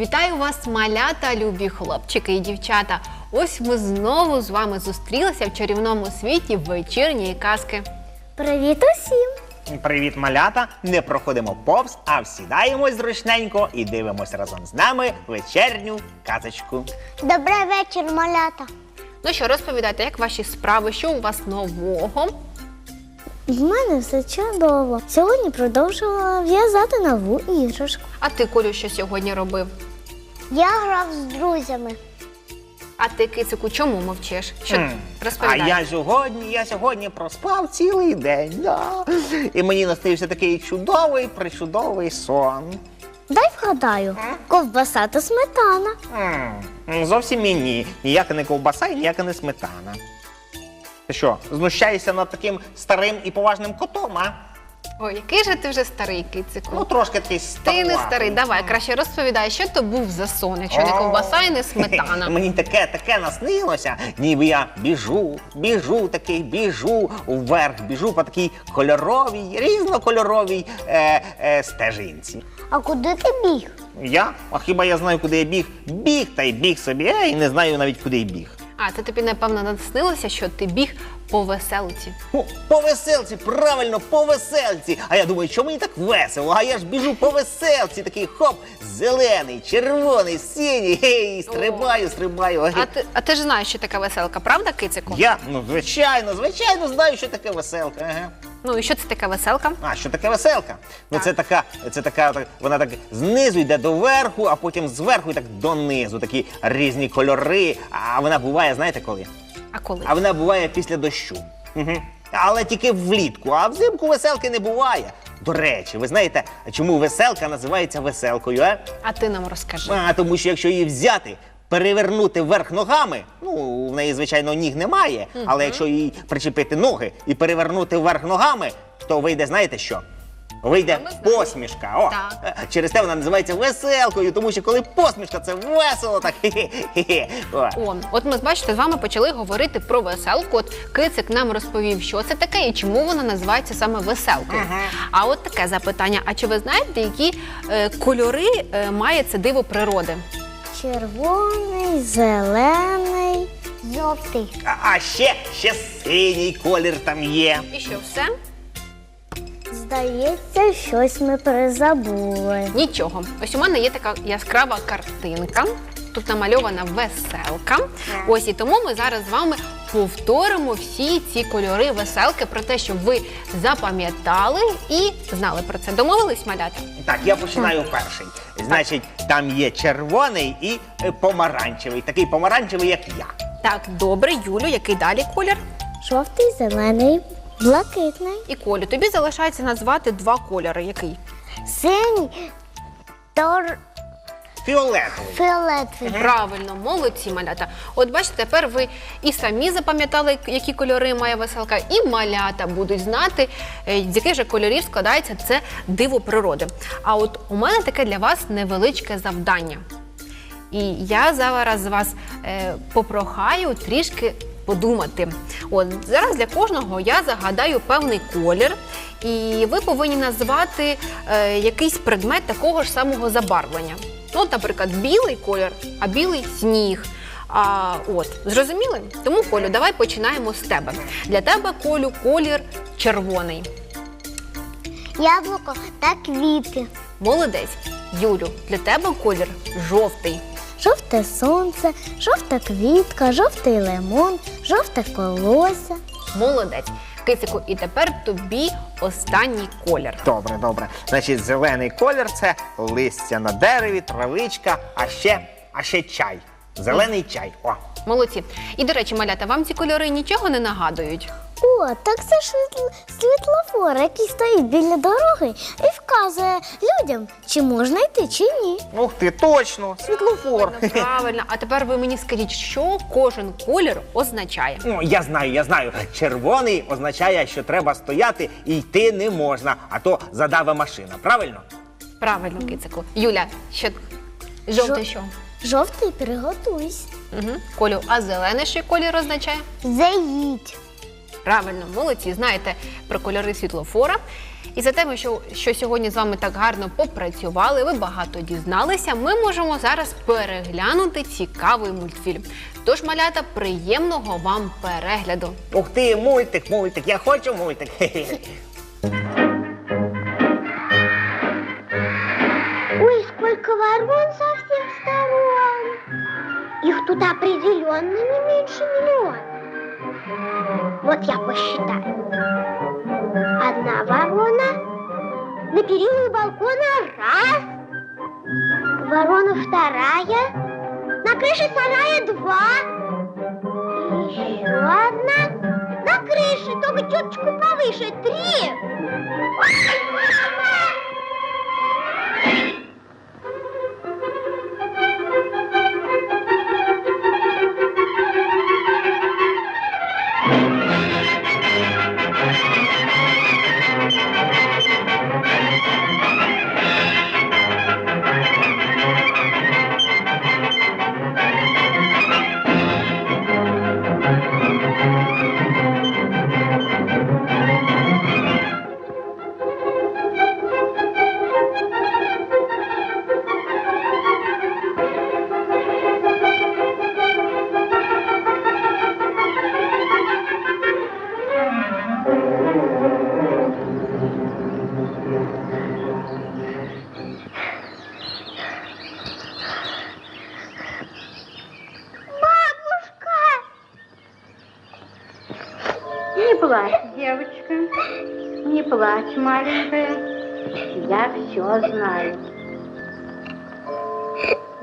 Вітаю вас, малята, любі хлопчики і дівчата. Ось ми знову з вами зустрілися в чарівному світі вечірньої казки. Привіт усім! Привіт, малята! Не проходимо повз, а всідаємось зручненько і дивимось разом з нами вечерню казочку. Добрий вечір, малята. Ну що, розповідайте, як ваші справи, що у вас нового? В мене все чудово. Сьогодні продовжила в'язати нову іграшку. А ти, Колю, що сьогодні робив? Я грав з друзями. А ти, кицику, чому мовчиш? Що Хм. А я сьогодні, я сьогодні проспав цілий день. Да. І мені наснився такий чудовий, причудовий сон. Дай вгадаю, ковбаса та сметана. М, Зовсім і ні. Ніяка не ковбаса і ніяка не сметана. Ти що, знущаєшся над таким старим і поважним котом, а? Ой, який же ти вже старий кицику? Ну, трошки такий ти не старий, давай краще розповідай, що то був за сон, якщо не ковбаса і не сметана. Мені таке, таке наснилося, ніби я біжу, біжу такий, біжу вверх, біжу по такій кольоровій, різнокольоровій е, е, стежинці. А куди ти біг? Я? А хіба я знаю, куди я біг? Біг та й біг собі, е, і не знаю навіть, куди я біг. А це тобі напевно наснилося, що ти біг по веселці. О, по веселці, правильно, по веселці. А я думаю, що мені так весело, а я ж біжу по веселці, такий хоп, зелений, червоний, синій, гей, стрибаю, стрибаю. гей. А ти, а ти ж знаєш, що таке веселка, правда, кицику? Я, ну, звичайно, звичайно, знаю, що таке веселка. Ага. Ну і що це таке веселка? А, що таке веселка? Ну це така, це така, так, вона так знизу йде до верху, а потім зверху і так донизу. Такі різні кольори. А вона буває, знаєте коли? А коли? А вона буває після дощу. Угу. Але тільки влітку, а взимку веселки не буває. До речі, ви знаєте, чому веселка називається веселкою? А? А ти нам розкажи. А тому що якщо її взяти, перевернути вверх ногами, ну в неї, звичайно, ніг немає, але якщо їй причепити ноги і перевернути вверх ногами, то вийде, знаєте що? Вийде посмішка. О, Так. е, через те вона називається веселкою, тому що коли посмішка, це весело, так. О. От ми бачите, з вами почали говорити про веселку. От кицик нам розповів, що це таке і чому вона називається саме веселкою. А от таке запитання: а чи ви знаєте, які е, кольори е, має це диво природи? Червоний, зелений, жовтий. А, а ще, ще синій колір там є. І що все? Здається, щось ми призабули. Нічого. Ось у мене є така яскрава картинка. Тут намальована веселка. Ось і тому ми зараз з вами повторимо всі ці кольори веселки про те, щоб ви запам'ятали і знали про це. Домовились, малята? Так, я починаю перший. Значить, там є червоний і е, помаранчевий. Такий помаранчевий, як я. Так, добре, Юлю, який далі колір? Жовтий, зелений, блакитний, І Колю, тобі залишається назвати два кольори. Який? синій, тор... Фіолетовий. фіолетовий. Правильно, молодці малята. От бачите, тепер ви і самі запам'ятали, які кольори має веселка, і малята будуть знати, е, з яких же кольорів складається це диво природи. А от у мене таке для вас невеличке завдання. І я зараз вас е, попрохаю трішки подумати. От зараз для кожного я загадаю певний колір, і ви повинні назвати е, якийсь предмет такого ж самого забарвлення. Ну, от, наприклад, білий колір, а білий сніг. А, от, зрозуміли? Тому Колю, давай починаємо з тебе. Для тебе Колю колір червоний. Яблуко та квіти. Молодець. Юлю, для тебе колір жовтий. Жовте сонце, жовта квітка, жовтий лимон, жовте колося. Молодець. Кицику, і тепер тобі останній колір. Добре, добре. Значить, зелений колір це листя на дереві, травичка, а ще, а ще чай. Зелений чай. О. Молодці. І до речі, малята, вам ці кольори нічого не нагадують? О, так це світло- світлофор, який стоїть біля дороги і вказує людям, чи можна йти, чи ні. Ух ти, точно, світлофор. Ну, Правильно. А тепер ви мені скажіть, що кожен колір означає. Ну, я знаю, я знаю. Червоний означає, що треба стояти і йти не можна, а то задаве машина. Правильно? Правильно, кицику. Юля, що жовтий що? Жовтий приготуйся. Угу. Колю, а зелений що колір означає? Заїдь. Правильно, молодці, знаєте про кольори світлофора. І за те, що, що сьогодні з вами так гарно попрацювали, ви багато дізналися. Ми можемо зараз переглянути цікавий мультфільм. Тож, малята, приємного вам перегляду. Ух ти, мультик, мультик, я хочу мультик. Ой, сколько ворон со всех сторон. Их тут определенно не меньше миллиона. Вот я посчитаю. Одна ворона на периле балкона раз. Ворона вторая на крыше сарая два. Еще одна на крыше, только чуточку повыше три. Ой, мама! Не плачь, девочка. Не плачь, маленькая. Я все знаю.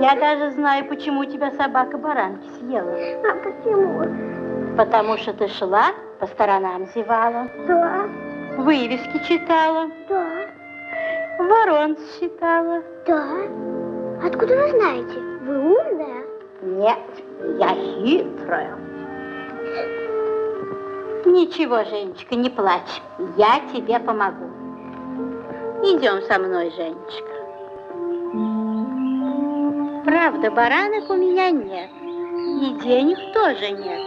Я даже знаю, почему тебя собака баранки съела. А почему? Потому что ты шла, по сторонам зевала, Да, вывески читала, да, ворон считала. да. Откуда вы знаете? Вы умная? Нет, я хитрая. Ничего, Женечка, не плачь. Я тебе помогу. Идем со мной, Женечка. Правда, баранок у меня нет. И денег тоже нет.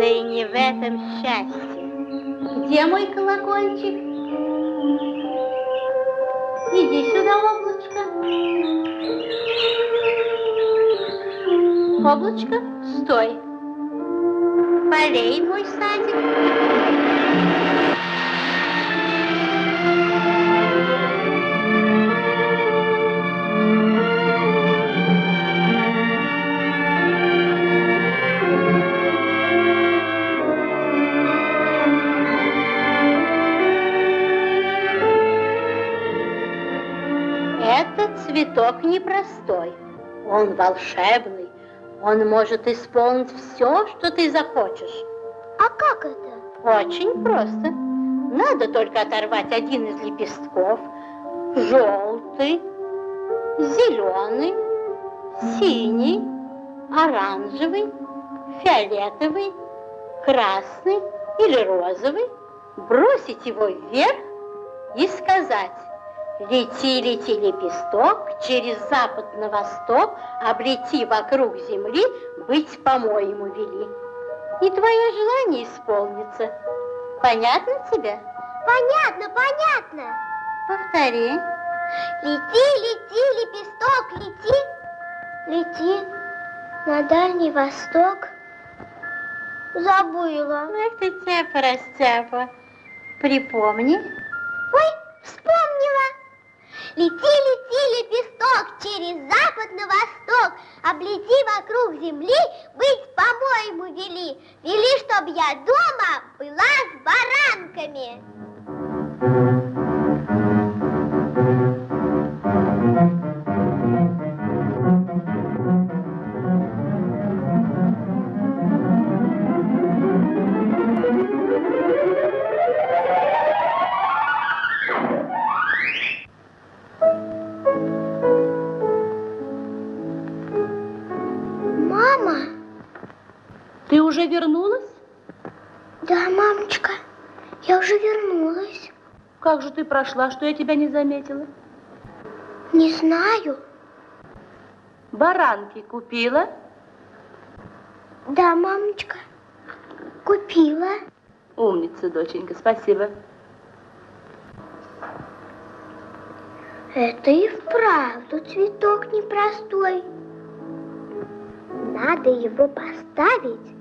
Да и не в этом счастье. Где мой колокольчик? Иди сюда, облачко. Облачко, стой. Полей мой садик. Этот цветок непростой. Он волшебный. Он может исполнить все, что ты захочешь. А как это? Очень просто. Надо только оторвать один из лепестков. Желтый, зеленый, синий, оранжевый, фиолетовый, красный или розовый. Бросить его вверх и сказать Лети, лети, лепесток, через запад на восток, облети вокруг земли, быть по-моему вели. И твое желание исполнится. Понятно тебе? Понятно, понятно. Повтори. Лети, лети, лепесток, лети. Лети на Дальний Восток. Забыла. Эх ты, растяпа. Припомни. Ой, вспомнила. Лети, лети, лепесток, через запад на восток, облети вокруг земли, быть, по-моему, вели. Вели, чтоб я дома была с баранками. Уже вернулась? Да, мамочка, я уже вернулась. Как же ты прошла, что я тебя не заметила? Не знаю. Баранки купила? Да, мамочка, купила. Умница, доченька, спасибо. Это и вправду цветок непростой. Надо его поставить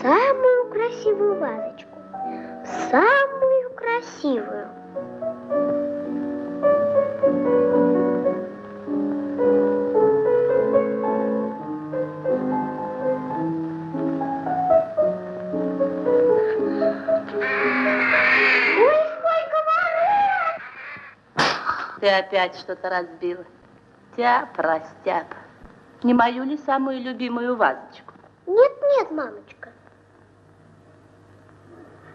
самую красивую вазочку. В самую красивую. Ой, сколько ворот! Ты опять что-то разбила. Тяп, растяп. Не мою ли самую любимую вазочку? Нет, нет, мамочка.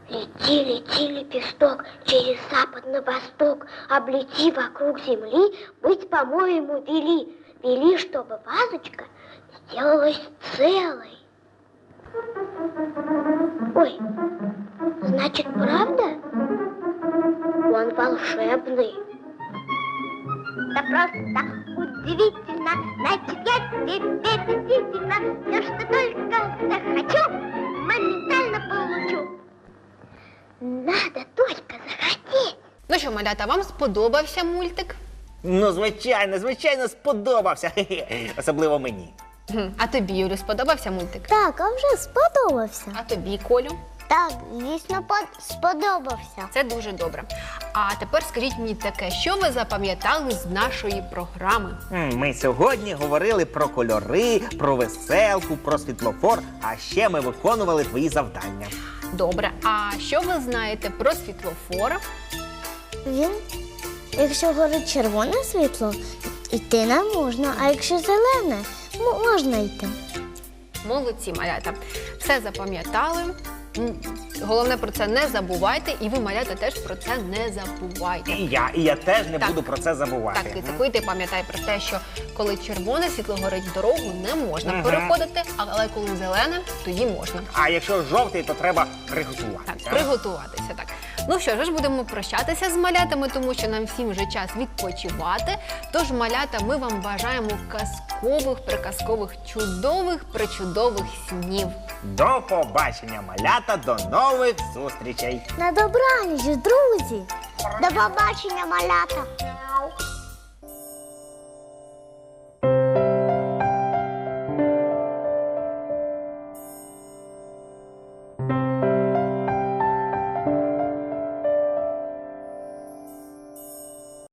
Лети, лети, лепесток, через запад на восток, облети вокруг земли, быть, по-моему, вели. Вели, чтобы вазочка сделалась целой. Ой, значит, правда? Он волшебный. Да просто удивительно. Значит, я теперь действительно все, что только захочу, малята, вам сподобався мультик? Ну, звичайно, звичайно, сподобався. Хе-хе. Особливо мені. Гм, А тобі, Юлю, сподобався мультик? Так, а вже сподобався. А тобі, Колю? Так, звісно, сподобався. Це дуже добре. А тепер скажіть мені таке, що ви запам'ятали з нашої програми? М, Ми сьогодні говорили про кольори, про веселку, про світлофор, а ще ми виконували твої завдання. Добре, а що ви знаєте про світлофор? Він, якщо горить червоне світло, йти не можна, а якщо зелене, можна йти. Молодці, малята. Все запам'ятали. Головне про це не забувайте, і ви, малята, теж про це не забувайте. І я, і я теж не Так. буду про це забувати. Так, і ти пам'ятай про те, що коли червоне світло горить дорогу, не можна Мгм. переходити, але коли зелене, тоді можна. А якщо жовтий, то треба приготуватися. Так, приготуватися. Так. Ну що ж, ж будемо прощатися з малятами, тому що нам всім вже час відпочивати. Тож, малята, ми вам бажаємо казкових, приказкових, чудових, причудових снів. До побачення, малята, до нових зустрічей. На добраніч, друзі! До побачення, малята!